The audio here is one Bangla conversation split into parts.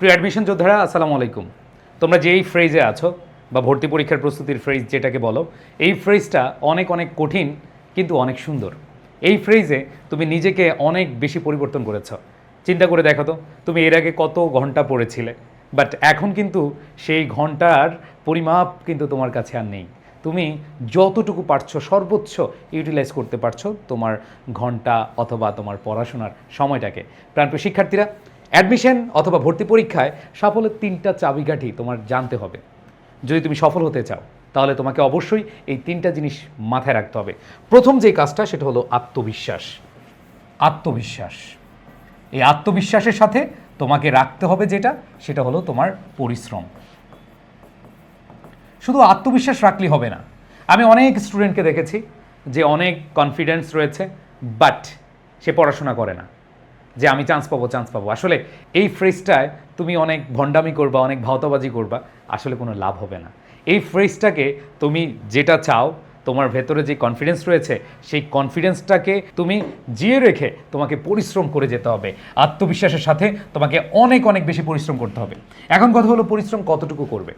প্রিয় অ্যাডমিশন যোদ্ধারা, আসসালামু আলাইকুম। তোমরা যেই ফ্রেজে আছো বা ভর্তি পরীক্ষার প্রস্তুতির ফ্রেজ যেটাকে বলো, এই ফ্রেজটা অনেক অনেক কঠিন কিন্তু অনেক সুন্দর। এই ফ্রেজে তুমি নিজেকে অনেক বেশি পরিবর্তন করেছ। চিন্তা করে দেখো তো, তুমি এর আগে কত ঘণ্টা পড়েছিলে বাট এখন কিন্তু সেই ঘণ্টার পরিমাপ কিন্তু তোমার কাছে আর নেই। তুমি যতটুকু পারছ, সর্বোচ্চ ইউটিলাইজ করতে পারছ তোমার ঘণ্টা অথবা তোমার পড়াশোনার সময়টাকে। প্রাণপ্রিয় শিক্ষার্থীরা অ্যাডমিশন অথবা ভর্তি পরীক্ষায় সাফল্যের তিনটা চাবিকাঠি তোমার জানতে হবে। যদি তুমি সফল হতে চাও, তাহলে তোমাকে অবশ্যই এই তিনটা জিনিস মাথায় রাখতে হবে। প্রথম যে কাজটা, সেটা হলো আত্মবিশ্বাস। আত্মবিশ্বাস। এই আত্মবিশ্বাসের সাথে তোমাকে রাখতে হবে যেটা, সেটা হলো তোমার পরিশ্রম। শুধু আত্মবিশ্বাস রাখলেই হবে না। আমি অনেক স্টুডেন্টকে দেখেছি, যে অনেক কনফিডেন্স রয়েছে বাট সে পড়াশোনা করে না। যে আমি চান্স পাবো চান্স পাবো। আসলে এই ফ্রেজটায় তুমি অনেক ভণ্ডামি করবা, অনেক ভাওতাবাজি করবা, আসলে কোনো লাভ হবে না। এই ফ্রেজটাকে তুমি যেটা চাও, তোমার ভেতরে যে কনফিডেন্স রয়েছে, সেই কনফিডেন্সটাকে তুমি জিয়ে রেখে তোমাকে পরিশ্রম করে যেতে হবে। আত্মবিশ্বাসের সাথে তোমাকে অনেক অনেক বেশি পরিশ্রম করতে হবে। এখন কথা হলো পরিশ্রম কতটুকু করবে?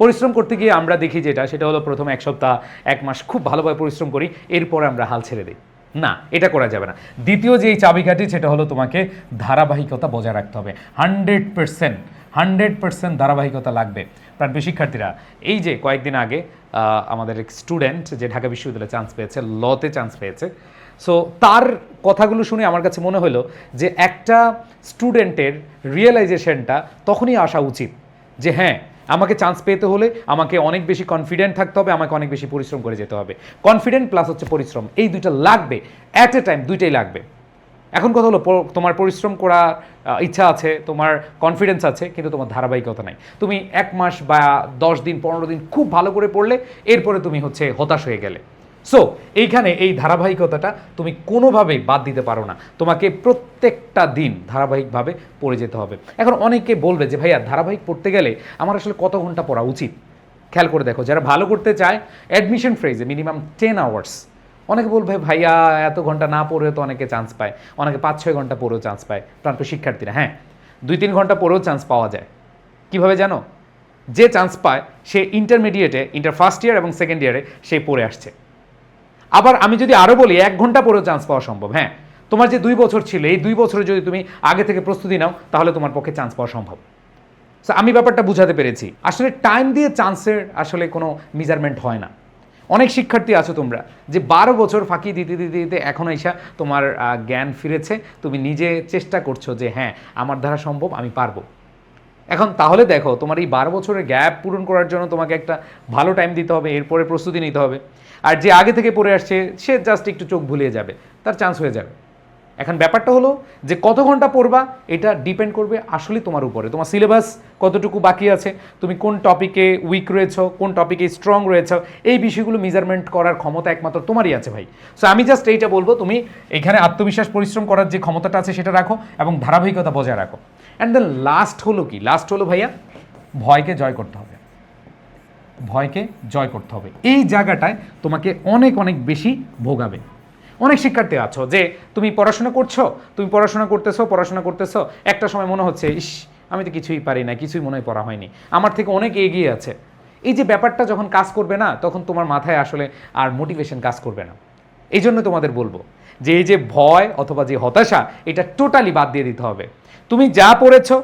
পরিশ্রম করতে গিয়ে আমরা দেখি যেটা, সেটা হলো প্রথম এক সপ্তাহ, এক মাস খুব ভালোভাবে পরিশ্রম করি, এরপরে আমরা হাল ছেড়ে দিই। না, এটা করা যাবে না। দ্বিতীয় যে এই চাবিকাঠি, সেটা হলো তোমাকে ধারাবাহিকতা বজায় রাখতে হবে। হান্ড্রেড পার্সেন্ট হান্ড্রেড পার্সেন্ট ধারাবাহিকতা লাগবে। প্রাণপ্রিয় শিক্ষার্থীরা, এই যে কয়েকদিন আগে আমাদের এক স্টুডেন্ট যে ঢাকা বিশ্ববিদ্যালয়ে চান্স পেয়েছে, লতে চান্স পেয়েছে। সো তার কথাগুলো শুনে আমার কাছে মনে হলো যে একটা স্টুডেন্টের রিয়েলাইজেশনটা তখনই আসা উচিত যে হ্যাঁ আমাকে চান্স পেতে হলে আমাকে অনেক বেশি কনফিডেন্ট থাকতে হবে, আমাকে অনেক বেশি পরিশ্রম করে যেতে হবে। কনফিডেন্ট প্লাস হচ্ছে পরিশ্রম। এই দুইটা লাগবে। অ্যাট এ টাইম দুইটাই লাগবে। এখন কথা হলো তোমার পরিশ্রম করার ইচ্ছা আছে, তোমার কনফিডেন্স আছে, কিন্তু তোমার ধারাবাহিকতা নাই। তুমি এক মাস বা দশ দিন, পনেরো দিন খুব ভালো করে পড়লে, এরপরে তুমি হচ্ছে হতাশ হয়ে গেলে। সো এইখানে এই ধারাবাহিকতাটা তুমি কোনোভাবেই বাদ দিতে পারো না। তোমাকে প্রত্যেকটা দিন ধারাবাহিকভাবে পড়ে যেতে হবে। এখন অনেকে বলবে যে, ভাইয়া, ধারাবাহিক পড়তে গেলে আমার আসলে কত ঘণ্টা পড়া উচিত? খেয়াল করে দেখো, যারা ভালো করতে চায় অ্যাডমিশন ফ্রেজে মিনিমাম টেন আওয়ার্স অনেকে বলবে, ভাইয়া, এত ঘণ্টা না পড়েও তো অনেকে চান্স পায়। অনেকে পাঁচ, ছয় ঘণ্টা পড়েও চান্স পায়। প্রান্ত শিক্ষার্থীরা হ্যাঁ দুই, তিন ঘণ্টা পড়েও চান্স পাওয়া যায়। কীভাবে জানো? যে চান্স পায়, সে ইন্টারমিডিয়েটে ইন্টার ফার্স্ট ইয়ার এবং সেকেন্ড ইয়ারে সে পড়ে আসছে। আবার আমি যদি আরও বলি এক ঘণ্টা পরেও চান্স পাওয়া সম্ভব হ্যাঁ। তোমার যে দুই বছর ছিল এই দুই বছরে যদি তুমি আগে থেকে প্রস্তুতি নাও তাহলে তোমার পক্ষে চান্স পাওয়া সম্ভব। So, আমি ব্যাপারটা বুঝাতে পেরেছি। আসলে টাইম দিয়ে চান্সের আসলে কোনো মেজারমেন্ট হয় না। অনেক শিক্ষার্থী আছো তোমরা যে বারো বছর ফাঁকি দিতে দিতে দিতে এখন এসা তোমার জ্ঞান ফিরেছে। তুমি নিজে চেষ্টা করছ যে হ্যাঁ আমার দ্বারা সম্ভব আমি পারব। এখন তাহলে দেখো, তোমার এই বারো বছরের গ্যাপ পূরণ করার জন্য তোমাকে একটা ভালো টাইম দিতে হবে, এরপরে প্রস্তুতি নিতে হবে। আর যে আগে থেকে পড়ে আসছে, সে জাস্ট একটু চোখ ভুলিয়ে যাবে, তার চান্স হয়ে যাবে। এখন ব্যাপারটা হলো যে কত ঘণ্টা পড়বা, এটা ডিপেন্ড করবে আসলে তোমার উপরে। তোমার সিলেবাস কতটুকু বাকি আছে, তুমি কোন টপিকে উইক রয়েছো, কোন টপিকে স্ট্রং রয়েছো, এই বিষয়গুলো মেজারমেন্ট করার ক্ষমতা একমাত্র তোমারই আছে ভাই। সো আমি জাস্ট এইটা বলব, তুমি এখানে আত্মবিশ্বাস, পরিশ্রম করার যে ক্ষমতাটা আছে সেটা রাখো এবং ধারাবাহিকতা বজায় রাখো। অ্যান্ড দেন লাস্ট হলো কি? লাস্ট হলো ভাইয়া, ভয়কে জয় করতে হবে। ভয়কে জয় করতে হবে। এই জায়গাটায় তোমাকে অনেক অনেক বেশি ভোগাবে। অনেক শিক্ষার্থী আছো যে তুমি পড়াশোনা করছ, তুমি পড়াশোনা করতেছো পড়াশোনা করতেছো, একটা সময় মনে হচ্ছে, ইস, আমি তো কিছুই পারি না, কিছুই মনে হয় পড়া হয়নি। আমার থেকে অনেক এগিয়ে আছে। এই যে ব্যাপারটা যখন কাজ করবে না, তখন তোমার মাথায় আসলে আর মোটিভেশন কাজ করবে না। এই জন্য তোমাদের বলব, যে এই যে ভয় অথবা যে হতাশা, এটা টোটালি বাদ দিয়ে দিতে হবে। তুমি যা পড়েছো,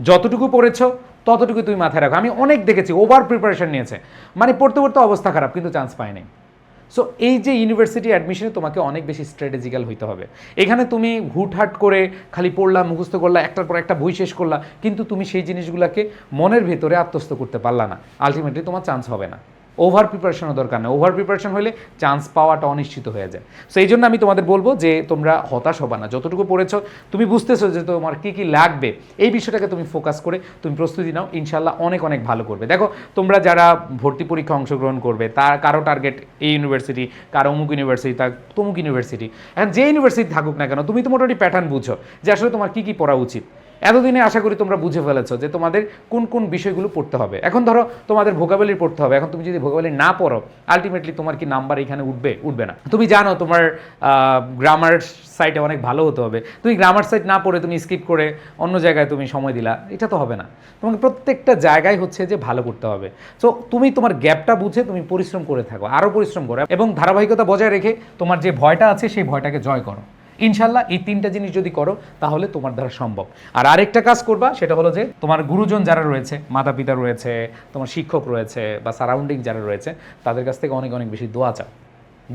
যতটুকু পড়েছো ততটুকু তুমি মাথায় রাখো। আমি অনেক দেখেছি ওভার প্রিপারেশন নিয়েছে। মানে পড়তে পড়তে অবস্থা খারাপ, কিন্তু চান্স পায় নাই। সো এই যে ইউনিভার্সিটি অ্যাডমিশনে তোমাকে অনেক বেশি স্ট্র্যাটেজিক্যাল হইতে হবে। এখানে তুমি হুটহাট করে খালি পড়লা, মুখস্থ করলা, একটার পর একটা বই শেষ করলা, কিন্তু তুমি সেই জিনিসগুলোকে মনের ভেতরে আত্মস্থ করতে পারলা না। আলটিমেটলি তোমার চান্স হবে না। ওভার প্রিপারেশনও দরকার নেই। ওভার প্রিপারেশন হলে চান্স পাওয়াটা অনিশ্চিত হয়ে যায়। সো এই জন্য আমি তোমাদের বলব যে তোমরা হতাশ হবা না। যতটুকু পড়েছো, তুমি বুঝতেছো যে তোমার কী কী লাগবে, এই বিষয়টাকে তুমি ফোকাস করে তুমি প্রস্তুতি নাও। ইনশাল্লাহ অনেক অনেক ভালো করবে। দেখো, তোমরা যারা ভর্তি পরীক্ষা অংশগ্রহণ করবে, তার কারও টার্গেট এই ইউনিভার্সিটি কারও অমুক ইউনিভার্সিটি তার তমুক ইউনিভার্সিটি এখন যে ইউনিভার্সিটি থাকুক না কেন, তুমি তো মোটামুটি প্যাটার্ন বুঝো যে আসলে তোমার কী কী পড়া উচিত। এতদিনে আশা করি তোমরা বুঝে ফেলেছো যে তোমাদের কোন কোন বিষয়গুলো পড়তে হবে। এখন ধরো তোমাদের ভোকাবুলারি পড়তে হবে। এখন তুমি যদি ভোকাবুলারি না পড়ো আলটিমেটলি তোমার কি নাম্বার এখানে উঠবে? উঠবে না। তুমি জানো তোমার গ্রামার সাইটে অনেক ভালো হতে হবে। তুমি গ্রামার সাইট না পড়ে তুমি স্কিপ করে অন্য জায়গায় তুমি সময় দিলা। এটা তো হবে না। তোমাকে প্রত্যেকটা জায়গায় হচ্ছে যে ভালো করতে হবে। সো তুমি তোমার গ্যাপটা বুঝে তুমি পরিশ্রম করে থাকো। আরও পরিশ্রম করো। এবং ধারাবাহিকতা বজায় রেখে তোমার যে ভয়টা আছে সেই ভয়টাকে জয় করো। ইনশাল্লাহ এই তিনটা জিনিস যদি করো, তাহলে তোমার দ্বারা সম্ভব। আর আরেকটা কাজ করবা, সেটা হলো যে তোমার গুরুজন যারা রয়েছে মাতা পিতা রয়েছে, তোমার শিক্ষক রয়েছে বা সারাউন্ডিং যারা রয়েছে, তাদের কাছ থেকে অনেক অনেক বেশি দোয়া চাও।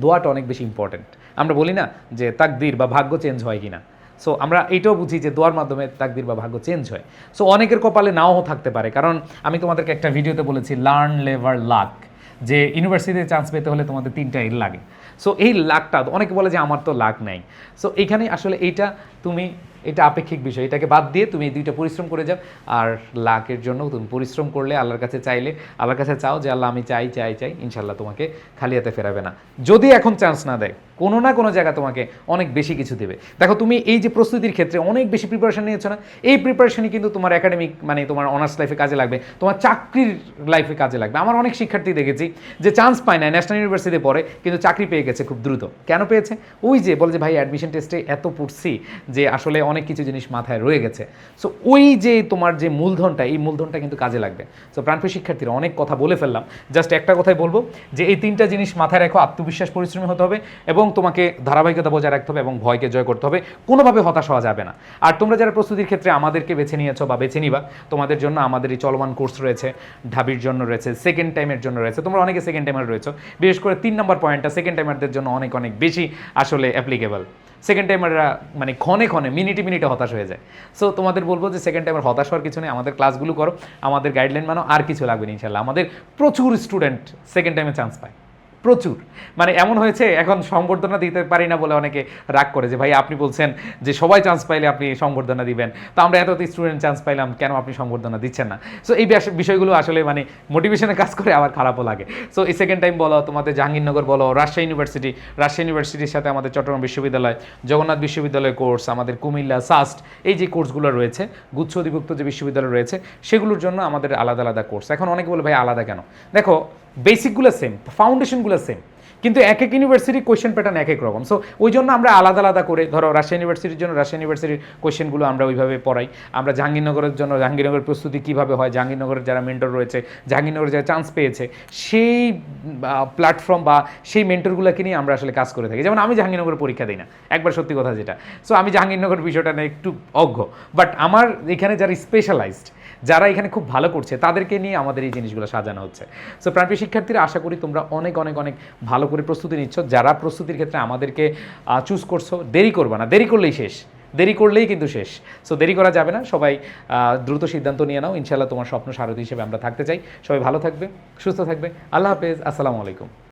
দোয়াটা অনেক বেশি ইম্পর্টেন্ট আমরা বলি না যে তাকদির বা ভাগ্য চেঞ্জ হয় কিনা। সো আমরা এটাও বুঝি যে দোয়ার মাধ্যমে তাকদির বা ভাগ্য চেঞ্জ হয়। সো অনেকের কপালে নাও থাকতে পারে। কারণ আমি তোমাদেরকে একটা ভিডিওতে বলেছি লার্ন লেভার লাক যে ইউনিভার্সিটিতে চান্স পেতে হলে তোমাদের তিনটা লাগে। সো এই লাকটা অনেকে বলে যে আমার তো লাক নাই। সো এখানে আসলে এইটা তুমি, এটা আপেক্ষিক বিষয়। এটাকে বাদ দিয়ে তুমি এই দুইটা পরিশ্রম করে যাও। আর লাকের জন্য তুমি পরিশ্রম করলে আল্লাহর কাছে চাইলে, আল্লাহর কাছে চাও যে, আল্লাহ, আমি চাই চাই চাই ইনশাল্লাহ তোমাকে খালি হাতে ফেরাবে না। যদি এখন চান্স না দেয় কোনো না কোনো জায়গা তোমাকে অনেক বেশি কিছু দেবে। দেখো, তুমি এই যে প্রস্তুতির ক্ষেত্রে অনেক বেশি প্রিপারেশন নিয়েছো না? এই প্রিপারেশনই কিন্তু তোমার একাডেমিক মানে তোমার অনার্স লাইফে কাজে লাগবে, তোমার চাকরির লাইফে কাজে লাগবে। আমার অনেক শিক্ষার্থী দেখেছি যে চান্স পায় না ন্যাশনাল ইউনিভার্সিটিতে পড়ে, কিন্তু চাকরি পেয়ে গেছে খুব দ্রুত। কেন পেয়েছে? ওই যে বলে যে, ভাই অ্যাডমিশন টেস্টে এত পড়ছি যে আসলে অনেক কিছু জিনিস মাথায় রয়ে গেছে। সো ওই যে তোমার যে মূলধনটা, এই মূলধনটা কিন্তু কাজে লাগবে। সো প্রাণপ্রিয় শিক্ষার্থীরা, অনেক কথা বলে ফেললাম। জাস্ট একটা কথাই বলব যে, এই তিনটা জিনিস মাথায় রাখো, আত্মবিশ্বাস, পরিশ্রমী হতে হবে এবং তোমাকে ধারাবাহিকতা বজায় রাখতে হবে এবং ভয়কে জয় করতে হবে, কোনোভাবে হতাশ হওয়া যাবে না। আর তোমরা যারা প্রস্তুতির ক্ষেত্রে আমাদেরকে বেছে নিয়েছো বা বেছে নিবা, তোমাদের জন্য আমাদের এই চলমান কোর্স রয়েছে, ঢাবির জন্য রয়েছে সেকেন্ড টাইমের জন্য রয়েছে, তোমরা অনেকে সেকেন্ড টাইমার রয়েছে, বিশেষ করে তিন নম্বর পয়েন্টটা সেকেন্ড টাইমারদের জন্য অনেক অনেক বেশি আসলে অ্যাপ্লিকেবল সেকেন্ড টাইমাররা মানে ক্ষণে ক্ষণে, মিনিটে মিনিটে হতাশ হয়ে যায়। সো তোমাদের বলব যে সেকেন্ড টাইমার হতাশ হওয়ার কিছু নেই, আমাদের ক্লাসগুলো করো, আমাদের গাইডলাইন মানো, আর কিছু লাগবে না ইনশাল্লাহ আমাদের প্রচুর স্টুডেন্ট সেকেন্ড টাইমে চান্স পায়। প্রচুর। মানে এমন হয়েছে, এখন সংবর্ধনা দিতে পারি না বলে অনেকে রাগ করে যে, ভাই, আপনি বলছেন যে, সবাই চান্স পাইলে আপনি সংবর্ধনা দিবেন। তো আমরা এত স্টুডেন্ট চান্স পাইলাম, কেন আপনি সংবর্ধনা দিচ্ছেন না? সো এই বিষয়গুলো আসলে মানে মোটিভেশনে কাজ করে আবার খারাপও লাগে। সো এই সেকেন্ড টাইম বলো, তোমাদের জাহাঙ্গীরনগর বলো, রাজশাহী ইউনিভার্সিটি রাজশাহী ইউনিভার্সিটির সাথে আমাদের চট্টগ্রাম বিশ্ববিদ্যালয়, জগন্নাথ বিশ্ববিদ্যালয় কোর্স আমাদের কুমিল্লা সাস্ট এই যে কোর্সগুলো রয়েছে, গুচ্ছ অধিভুক্ত যে বিশ্ববিদ্যালয় রয়েছে, সেগুলোর জন্য আমাদের আলাদা আলাদা কোর্স এখন অনেকে বলে, ভাই, আলাদা কেন? দেখো বেসিকগুলো সেম ফাউন্ডেশনগুলো সেম কিন্তু এক এক ইউনিভার্সিটির কোয়েশ্চেন প্যাটার্ন এক এক রকম। সো ওই জন্য আমরা আলাদা আলাদা করে, ধরো রাজশাহী ইউনিভার্সিটির জন্য রাজশাহী ইউনিভার্সিটির কোয়েশ্চেনগুলো আমরা ওইভাবে পড়াই। আমরা জাহাঙ্গীরনগরের জন্য জাহাঙ্গীরনগরের প্রস্তুতি কীভাবে হয়, জাহাঙ্গীরনগরের যারা মেন্টর রয়েছে জাহাঙ্গীরনগরে যারা চান্স পেয়েছে, সেই প্ল্যাটফর্ম বা সেই মেন্টরগুলোকে নিয়ে আমরা আসলে কাজ করে থাকি। যেমন আমি জাহাঙ্গীরনগরের পরীক্ষা দিই না, একবার সত্যি কথা যেটা। সো আমি জাহাঙ্গীরনগর বিষয়টা নিয়ে একটু অজ্ঞ বাট আমার এখানে যারা স্পেশালাইজড যারা এখানে খুব ভালো করছে, তাদেরকে নিয়ে আমাদের এই জিনিসগুলো সাজানো হচ্ছে। সো প্রাণপ্রিয় শিক্ষার্থীরা, আশা করি তোমরা অনেক অনেক অনেক ভালো করে প্রস্তুতি নিচ্ছ। যারা প্রস্তুতির ক্ষেত্রে আমাদেরকে চুজ করছ, দেরি করবে না। দেরি করলেই শেষ। দেরি করলেই কিন্তু শেষ। সো দেরি করা যাবে না। সবাই দ্রুত সিদ্ধান্ত নিয়ে নাও। ইনশাল্লাহ তোমার স্বপ্ন সারথী হিসেবে আমরা থাকতে চাই। সবাই ভালো থাকবে, সুস্থ থাকবে। আল্লাহ হাফেজ। আসসালামু আলাইকুম।